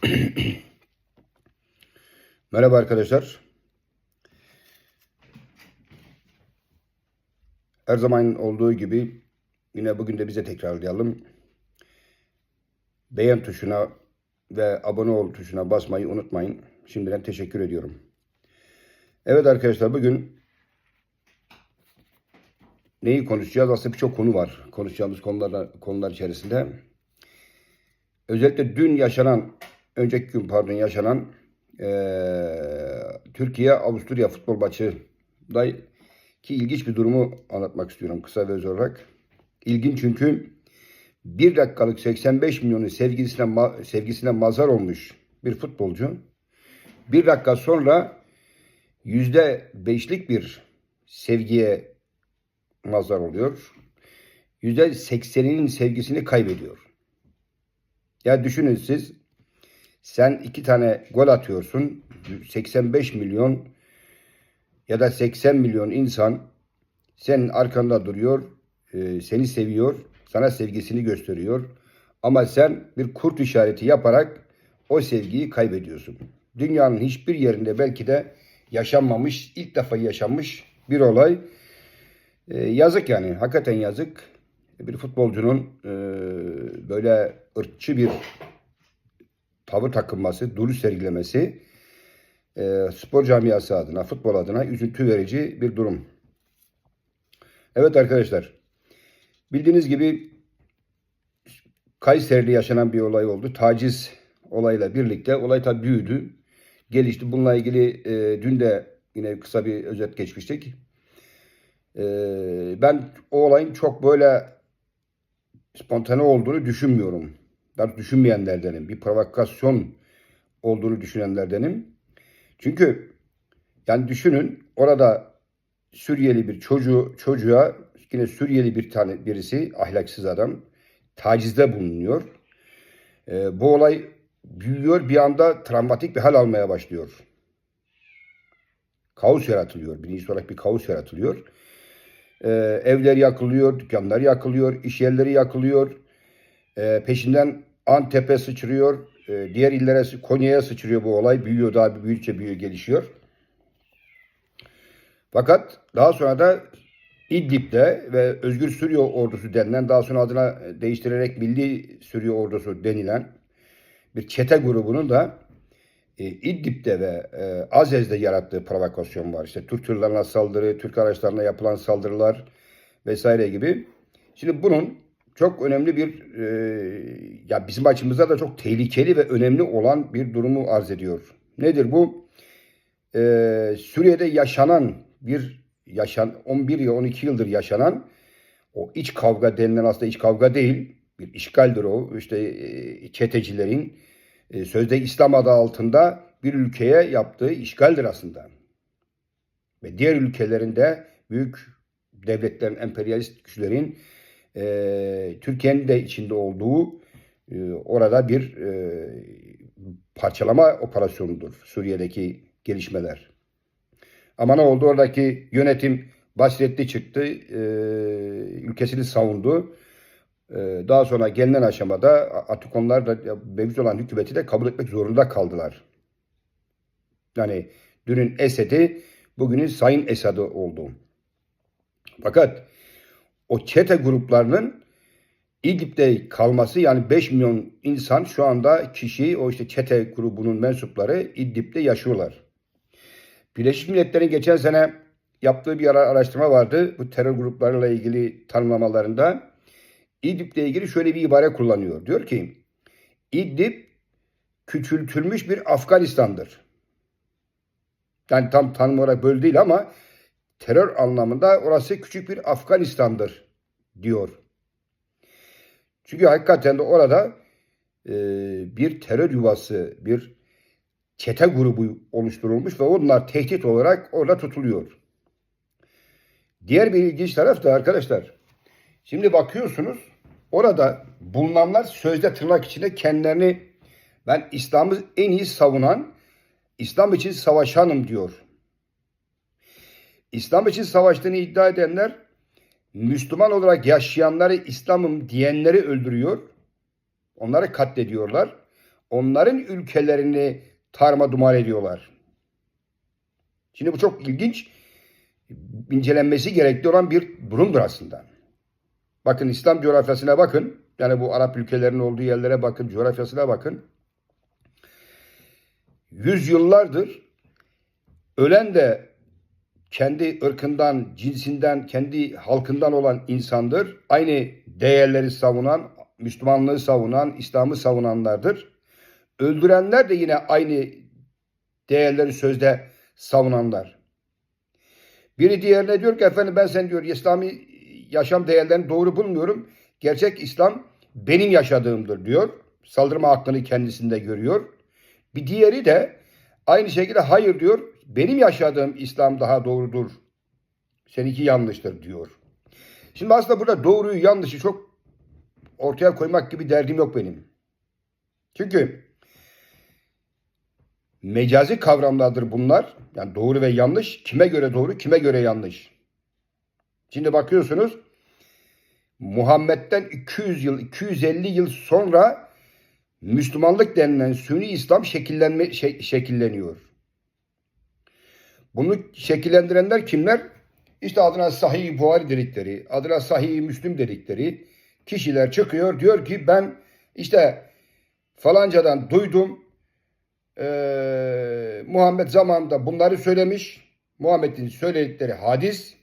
Merhaba arkadaşlar. Her zaman olduğu gibi yine bugün de bize tekrarlayalım. Beğen tuşuna ve abone ol tuşuna basmayı unutmayın. Şimdiden teşekkür ediyorum. Evet arkadaşlar bugün neyi konuşacağız? Aslında birçok konu var. Konuşacağımız konular, konular içerisinde. Özellikle dün yaşanan, önceki gün pardon yaşanan eee Türkiye-Avusturya futbol maçında ki ilginç bir durumu anlatmak istiyorum kısa ve öz olarak. İlginç çünkü bir dakikalık 85 milyonu sevgisine, ma- sevgisine mazhar olmuş bir futbolcu bir dakika sonra yüzde beşlik bir sevgiye mazhar oluyor. Yüzde sekseninin sevgisini kaybediyor. Ya düşünün siz sen iki tane gol atıyorsun. 85 milyon ya da 80 milyon insan senin arkanda duruyor, e, seni seviyor, sana sevgisini gösteriyor. Ama sen bir kurt işareti yaparak o sevgiyi kaybediyorsun. Dünyanın hiçbir yerinde belki de yaşanmamış, ilk defa yaşanmış bir olay. E, yazık yani, hakikaten yazık. Bir futbolcunun e, böyle ırkçı bir tavır takınması, duruş sergilemesi e, spor camiası adına, futbol adına üzüntü verici bir durum. Evet arkadaşlar, bildiğiniz gibi Kayseri'de yaşanan bir olay oldu. Taciz olayla birlikte olay tabi büyüdü, gelişti. Bununla ilgili e, dün de yine kısa bir özet geçmiştik. E, ben o olayın çok böyle spontane olduğunu düşünmüyorum. Daha düşünmeyenlerdenim. Bir provokasyon olduğunu düşünenlerdenim. Çünkü yani düşünün orada Suriyeli bir çocuğu çocuğa yine Suriyeli bir tane birisi ahlaksız adam tacizde bulunuyor. Ee, bu olay büyüyor bir anda travmatik bir hal almaya başlıyor. Kaos yaratılıyor. Birinci olarak bir kaos yaratılıyor. Ee, evler yakılıyor, dükkanlar yakılıyor, iş yerleri yakılıyor. Ee, peşinden Antep'e sıçrıyor, e, diğer illere, Konya'ya sıçrıyor bu olay. Büyüyor, daha büyüdükçe büyüyor, gelişiyor. Fakat daha sonra da İdlib'de ve Özgür Suriye Ordusu denilen, daha sonra adına değiştirerek Milli Suriye Ordusu denilen bir çete grubunun da e, İdlib'de ve e, Azez'de yarattığı provokasyon var. İşte Türk tırlarına saldırı, Türk araçlarına yapılan saldırılar vesaire gibi. Şimdi bunun çok önemli bir e, ya bizim açımızda da çok tehlikeli ve önemli olan bir durumu arz ediyor. Nedir bu? E, Suriye'de yaşanan bir yaşan 11 ya 12 yıldır yaşanan o iç kavga denilen aslında iç kavga değil bir işgaldir o işte e, çetecilerin e, sözde İslam adı altında bir ülkeye yaptığı işgaldir aslında. Ve diğer ülkelerinde büyük devletlerin, emperyalist güçlerin e, Türkiye'nin de içinde olduğu e, orada bir e, parçalama operasyonudur Suriye'deki gelişmeler. Ama ne oldu? Oradaki yönetim basiretli çıktı, e, ülkesini savundu. E, daha sonra gelinen aşamada artık onlar da mevcut olan hükümeti de kabul etmek zorunda kaldılar. Yani dünün Esed'i bugünün Sayın Esad'ı oldu. Fakat o çete gruplarının İdlib'de kalması yani 5 milyon insan şu anda kişi o işte çete grubunun mensupları İdlib'de yaşıyorlar. Birleşmiş Milletler'in geçen sene yaptığı bir araştırma vardı. Bu terör gruplarıyla ilgili tanımlamalarında İdlib'le ilgili şöyle bir ibare kullanıyor. Diyor ki İdlib küçültülmüş bir Afganistan'dır. Yani tam tanım olarak böyle değil ama terör anlamında orası küçük bir Afganistan'dır diyor. Çünkü hakikaten de orada e, bir terör yuvası, bir çete grubu oluşturulmuş ve onlar tehdit olarak orada tutuluyor. Diğer bir ilginç taraf da arkadaşlar, şimdi bakıyorsunuz orada bulunanlar sözde tırnak içinde kendilerini ben İslam'ı en iyi savunan, İslam için savaşanım diyor. İslam için savaştığını iddia edenler Müslüman olarak yaşayanları İslam'ım diyenleri öldürüyor. Onları katlediyorlar. onların ülkelerini tarma duman ediyorlar. Şimdi bu çok ilginç, incelenmesi gerekli olan bir durumdur aslında. Bakın İslam coğrafyasına bakın. Yani bu Arap ülkelerinin olduğu yerlere bakın, coğrafyasına bakın. Yüzyıllardır ölen de kendi ırkından, cinsinden, kendi halkından olan insandır. Aynı değerleri savunan, Müslümanlığı savunan, İslam'ı savunanlardır. Öldürenler de yine aynı değerleri sözde savunanlar. Biri diğerine diyor ki efendim ben sen diyor İslami yaşam değerlerini doğru bulmuyorum. Gerçek İslam benim yaşadığımdır diyor. Saldırma hakkını kendisinde görüyor. Bir diğeri de aynı şekilde hayır diyor. Benim yaşadığım İslam daha doğrudur. Seninki yanlıştır diyor. Şimdi aslında burada doğruyu yanlışı çok ortaya koymak gibi derdim yok benim. Çünkü mecazi kavramlardır bunlar. Yani doğru ve yanlış. Kime göre doğru, kime göre yanlış. Şimdi bakıyorsunuz Muhammed'den 200 yıl, 250 yıl sonra Müslümanlık denilen Sünni İslam şekillenme şekilleniyor. Bunu şekillendirenler kimler? İşte adına Sahih Buhari dedikleri, adına Sahih Müslim dedikleri kişiler çıkıyor. Diyor ki ben işte falancadan duydum. Ee, Muhammed zamanında bunları söylemiş. Muhammed'in söyledikleri hadis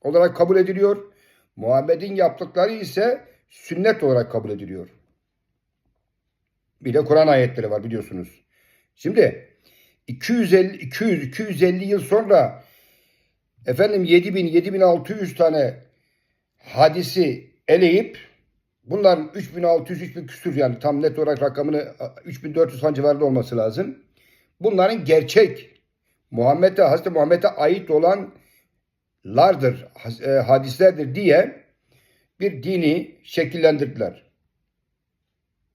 olarak kabul ediliyor. Muhammed'in yaptıkları ise sünnet olarak kabul ediliyor. Bir de Kur'an ayetleri var biliyorsunuz. Şimdi 250 200 250 yıl sonra efendim 7000 7600 tane hadisi eleyip bunların 3600 3000 küsür yani tam net olarak rakamını 3400 falan civarında olması lazım. Bunların gerçek Muhammed'e Hazreti Muhammed'e ait olanlardır, e, hadislerdir diye bir dini şekillendirdiler.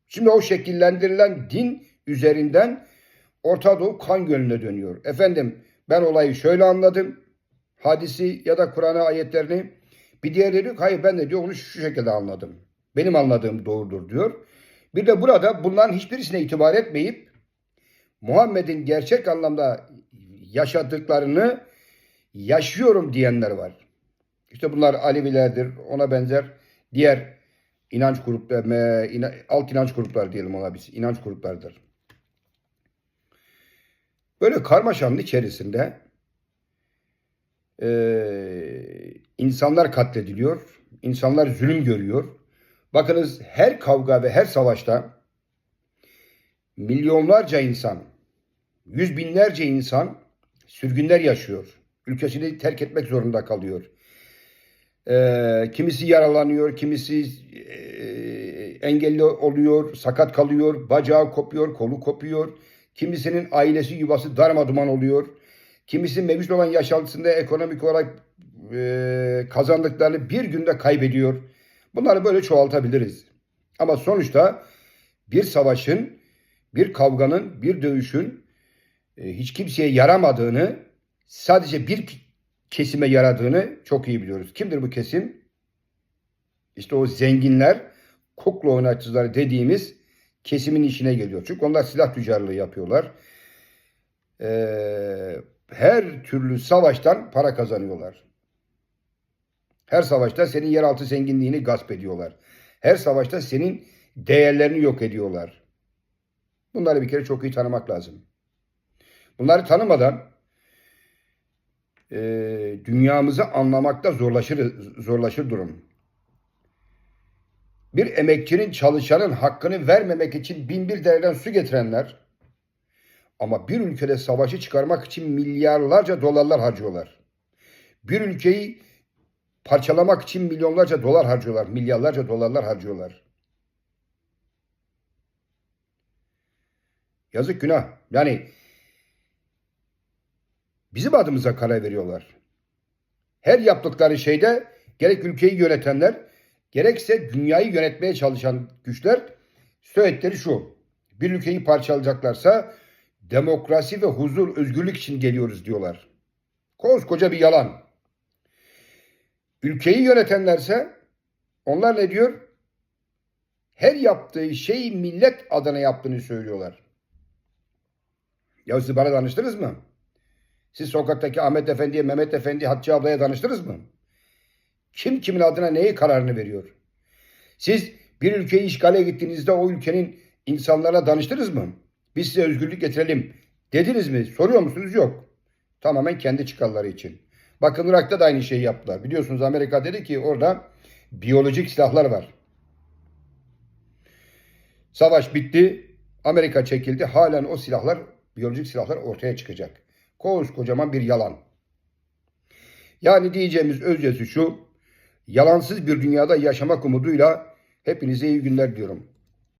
Şimdi o şekillendirilen din üzerinden Orta Doğu kan gölüne dönüyor. Efendim ben olayı şöyle anladım. Hadisi ya da Kur'an'a ayetlerini. Bir diğerleri diyor hayır ben de diyor onu şu şekilde anladım. Benim anladığım doğrudur diyor. Bir de burada bunların hiçbirisine itibar etmeyip Muhammed'in gerçek anlamda yaşadıklarını yaşıyorum diyenler var. İşte bunlar Alevilerdir, ona benzer diğer inanç grupları, alt inanç grupları diyelim ona biz, inanç gruplarıdır. Böyle karmaşanın içerisinde e, insanlar katlediliyor, insanlar zulüm görüyor. Bakınız her kavga ve her savaşta milyonlarca insan, yüz binlerce insan sürgünler yaşıyor. Ülkesini terk etmek zorunda kalıyor. E, kimisi yaralanıyor, kimisi e, engelli oluyor, sakat kalıyor, bacağı kopuyor, kolu kopuyor. Kimisinin ailesi yuvası darmaduman oluyor. Kimisi mevcut olan yaşantısında ekonomik olarak e, kazandıklarını bir günde kaybediyor. Bunları böyle çoğaltabiliriz. Ama sonuçta bir savaşın, bir kavganın, bir dövüşün e, hiç kimseye yaramadığını, sadece bir kesime yaradığını çok iyi biliyoruz. Kimdir bu kesim? İşte o zenginler, kukla oynatıcıları dediğimiz kesimin işine geliyor. Çünkü onlar silah tüccarlığı yapıyorlar. Ee, her türlü savaştan para kazanıyorlar. Her savaşta senin yeraltı zenginliğini gasp ediyorlar. Her savaşta senin değerlerini yok ediyorlar. Bunları bir kere çok iyi tanımak lazım. Bunları tanımadan e, dünyamızı anlamakta zorlaşır, zorlaşır durum. Bir emekçinin çalışanın hakkını vermemek için bin bir dereden su getirenler ama bir ülkede savaşı çıkarmak için milyarlarca dolarlar harcıyorlar. Bir ülkeyi parçalamak için milyonlarca dolar harcıyorlar, milyarlarca dolarlar harcıyorlar. Yazık günah. Yani bizim adımıza karar veriyorlar. Her yaptıkları şeyde gerek ülkeyi yönetenler gerekse dünyayı yönetmeye çalışan güçler söyledikleri şu. Bir ülkeyi parçalayacaklarsa demokrasi ve huzur, özgürlük için geliyoruz diyorlar. Koskoca bir yalan. Ülkeyi yönetenlerse onlar ne diyor? her yaptığı şeyi millet adına yaptığını söylüyorlar. Ya siz bana danıştınız mı? Siz sokaktaki Ahmet Efendi'ye, Mehmet Efendi, Hatice ablaya danıştınız mı? Kim kimin adına neyi kararını veriyor? Siz bir ülkeyi işgale gittiğinizde o ülkenin insanlarına danıştınız mı? Biz size özgürlük getirelim dediniz mi? Soruyor musunuz? Yok. Tamamen kendi çıkarları için. Bakın Irak'ta da aynı şeyi yaptılar. Biliyorsunuz Amerika dedi ki orada biyolojik silahlar var. Savaş bitti. Amerika çekildi. Halen o silahlar, biyolojik silahlar ortaya çıkacak. Koskocaman bir yalan. Yani diyeceğimiz özcesi şu. Yalansız bir dünyada yaşamak umuduyla hepinize iyi günler diyorum.